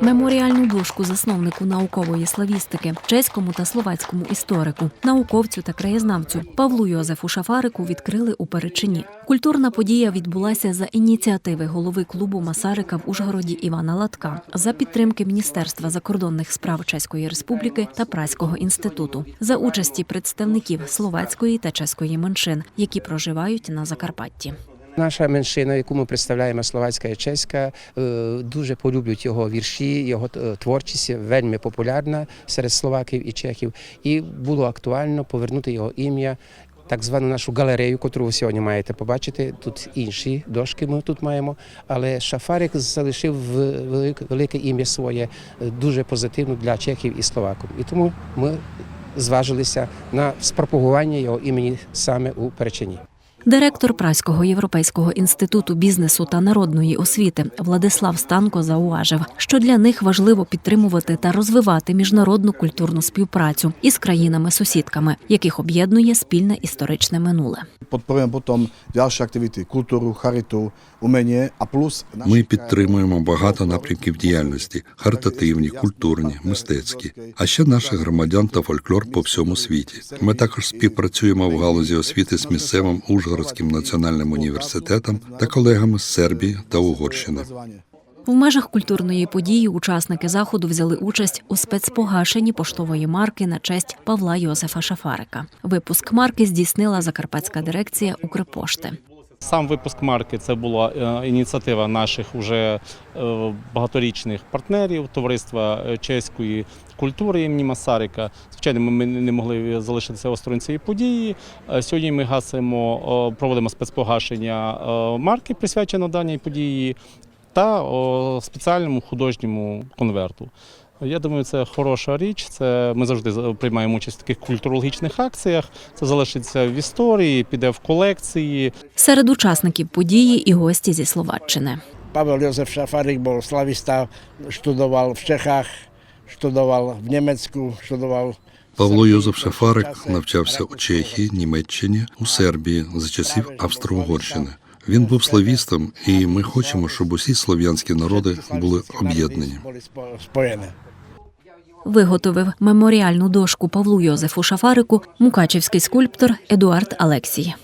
Меморіальну дошку засновнику наукової славістики, чеському та словацькому історику, науковцю та краєзнавцю Павлу Йозефу Шафарику відкрили у Перечині. Культурна подія відбулася за ініціативи голови клубу Масарика в Ужгороді Івана Латка за підтримки Міністерства закордонних справ Чеської Республіки та Праського інституту за участі представників словацької та чеської меншин, які проживають на Закарпатті. Наша меншина, яку ми представляємо, словацька і чеська, е, дуже полюблюють його вірші, його е, творчість вельми популярна серед словаків і чехів. І було актуально повернути його ім'я. Так звану нашу галерею, яку ви сьогодні маєте побачити. Тут інші дошки ми тут маємо. Але Шафарик залишив велике ім'я своє е, дуже позитивно для чехів і словаків. І тому ми зважилися на спропагування його імені саме у Перечині. Директор Праського європейського інституту бізнесу та народної освіти Владислав Станко зауважив, що для них важливо підтримувати та розвивати міжнародну культурну співпрацю із країнами-сусідками, яких об'єднує спільне історичне минуле. Potom ďalšie aktivity, kultúru, charitu, umenie a plus... наші Ми підтримуємо багато напрямків діяльності: харитативні, культурні, мистецькі, а ще наших громадян та фольклор по всьому світі. Ми також співпрацюємо в галузі освіти з місцевим Ужгородським національним університетом та колегами з Сербії та Угорщини. В межах культурної події учасники заходу взяли участь у спецпогашенні поштової марки на честь Павла Йозефа Шафарика. Випуск марки здійснила Закарпатська дирекція Укрпошти. Сам випуск марки це була е, ініціатива наших уже е, багаторічних партнерів товариства е, чеської культури імені Масарика. Звичайно, ми не могли залишитися осторонь цієї події. Сьогодні ми гасимо, проводимо спецпогашення марки, присвячено даній події, та о, спеціальному художньому конверту. Я думаю, це хороша річ. Це ми завжди приймаємо участь в таких культурологічних акціях. Це залишиться в історії, піде в колекції. Серед учасників події і гості зі Словаччини. Pavel Jozef Šafarik bol slavista, študoval v Čechách, študoval v Nemecku, študoval Павло Йозеф Шафарик навчався у Чехії, Німеччині, у Сербії за часів Австро-Угорщини. Він був славістом, і ми хочемо, щоб усі слов'янські народи були об'єднані. Виготовив меморіальну дошку Павлу Йозефу Шафарику мукачівський скульптор Едуард Алексій.